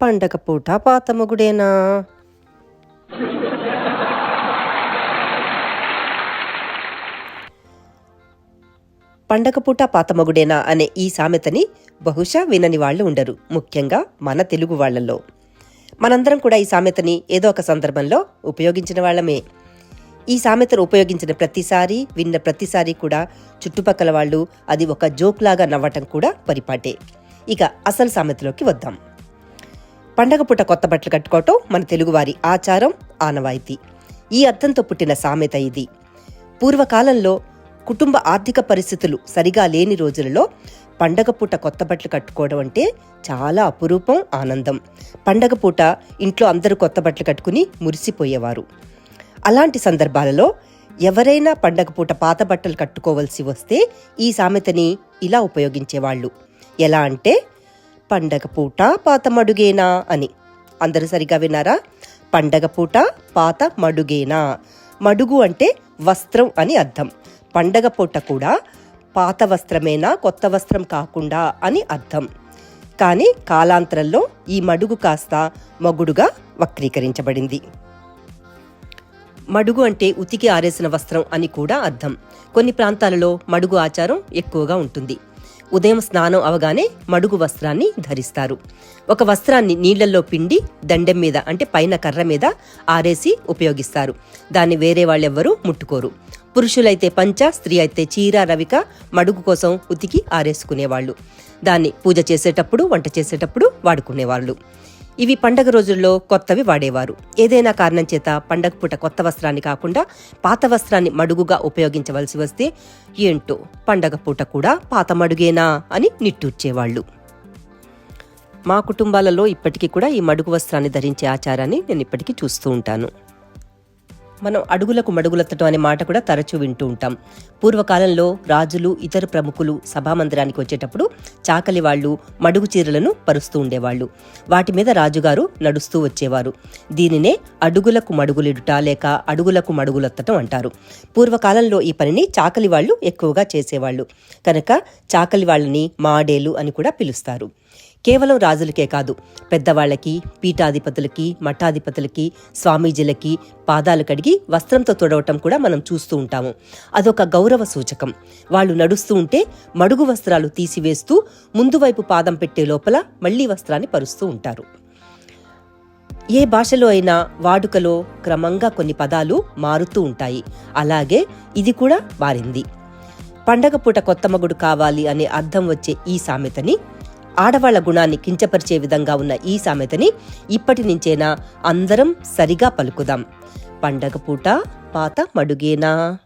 పండగ పూట పాతమగుడేనా? పండగ పూట పాతమగుడేనా అనే ఈ సామెతని బహుశా వినని వాళ్ళు ఉండరు ముఖ్యంగా మన తెలుగు వాళ్ళలో మనందరం కూడా ఈ సామెతని ఏదో ఒక సందర్భంలో ఉపయోగించిన వాళ్ళమే. ఈ సామెతను ఉపయోగించిన ప్రతిసారి విన్న ప్రతిసారి కూడా చుట్టుపక్కల వాళ్ళు అది ఒక జోక్ లాగా నవ్వటం కూడా పరిపాటే. ఇక అసలు సామెతలోకి వద్దాం. పండగ పూట కొత్త బట్టలు కట్టుకోవటం మన తెలుగువారి ఆచారం ఆనవాయితీ. ఈ అర్థంతో పుట్టిన సామెత ఇది. పూర్వకాలంలో కుటుంబ ఆర్థిక పరిస్థితులు సరిగా లేని రోజులలో పండగ పూట కొత్త బట్టలు కట్టుకోవడం అంటే చాలా అపురూపం ఆనందం. పండగ పూట ఇంట్లో అందరూ కొత్త బట్టలు కట్టుకుని మురిసిపోయేవారు. అలాంటి సందర్భాలలో ఎవరైనా పండగ పూట పాత బట్టలు కట్టుకోవలసి వస్తే ఈ సామెతని ఇలా ఉపయోగించేవాళ్ళు. ఎలా అంటే పండగ పూట పాత మడుగేనా అని. అందరూ సరిగా విన్నారా? పండగ పూట పాత మడుగేనా? మడుగు అంటే వస్త్రం అని అర్థం. పండగ పూట కూడా పాత వస్త్రమేనా కొత్త వస్త్రం కాకుండా అని అర్థం. కానీ కాలాంతరంలో ఈ మడుగు కాస్త మగుడుగా వక్రీకరించబడింది. మడుగు అంటే ఉతికి ఆరేసిన వస్త్రం అని కూడా అర్థం. కొన్ని ప్రాంతాలలో మడుగు ఆచారం ఎక్కువగా ఉంటుంది. ఉదయం స్నానం అవగానే మడుగు వస్త్రాన్ని ధరిస్తారు. ఒక వస్త్రాన్ని నీళ్ళలో పిండి దండెం మీద అంటే పైన కర్ర మీద ఆరేసి ఉపయోగిస్తారు. దాన్ని వేరే వాళ్ళెవ్వరూ ముట్టుకోరు. పురుషులైతే పంచ స్త్రీ అయితే చీర రవిక మడుగు కోసం ఉతికి ఆరేసుకునేవాళ్ళు. దాన్ని పూజ చేసేటప్పుడు వంట చేసేటప్పుడు వాడుకునేవాళ్ళు. ఇవి పండగ రోజుల్లో కొత్తవి వాడేవారు. ఏదైనా కారణం చేత పండగ పూట కొత్త వస్త్రాన్ని కాకుండా పాత వస్త్రాన్ని మడుగుగా ఉపయోగించవలసి వస్తే ఏంటో పండగ పూట కూడా పాత మడుగేనా అని నిట్టూర్చేవాళ్ళు. మా కుటుంబాలలో ఇప్పటికీ కూడా ఈ మడుగు వస్త్రాన్ని ధరించే ఆచారాన్ని నేను ఇప్పటికీ చూస్తూ ఉంటాను. మనం అడుగులకు మడుగులెత్తడం అనే మాట కూడా తరచూ వింటూ ఉంటాం. పూర్వకాలంలో రాజులు ఇతర ప్రముఖులు సభామందిరానికి వచ్చేటప్పుడు చాకలి వాళ్ళు మడుగు చీరలను పరుస్తూ ఉండేవాళ్ళు. వాటి మీద రాజుగారు నడుస్తూ వచ్చేవారు. దీనినే అడుగులకు మడుగులిడుట లేక అడుగులకు మడుగులెత్తటం అంటారు. పూర్వకాలంలో ఈ పనిని చాకలి వాళ్ళు ఎక్కువగా చేసేవాళ్ళు. కనుక చాకలి వాళ్ళని మాడేలు అని కూడా పిలుస్తారు. కేవలం రాజులకే కాదు పెద్దవాళ్ళకి పీఠాధిపతులకి మఠాధిపతులకి స్వామీజీలకి పాదాలు కడిగి వస్త్రంతో తొడవటం కూడా మనం చూస్తూ ఉంటాము. అదొక గౌరవ సూచకం. వాళ్ళు నడుస్తూ ఉంటే మడుగు వస్త్రాలు తీసివేస్తూ ముందు వైపు పాదం పెట్టే లోపల మళ్ళీ వస్త్రాన్ని పరుస్తూ ఉంటారు. ఏ భాషలో అయినా వాడుకలో క్రమంగా కొన్ని పదాలు మారుతూ ఉంటాయి. అలాగే ఇది కూడా మారింది. పండగ పూట కొత్త మగుడు కావాలి అనే అర్థం వచ్చే ఈ సామెతని ఆడవాళ్ళ గుణాన్ని కించపరిచే విధంగా ఉన్న ఈ సామెతని ఇప్పటి నుంచేనా అందరం సరిగా పలుకుదాం. పండగ పూట పాత మడుగేనా?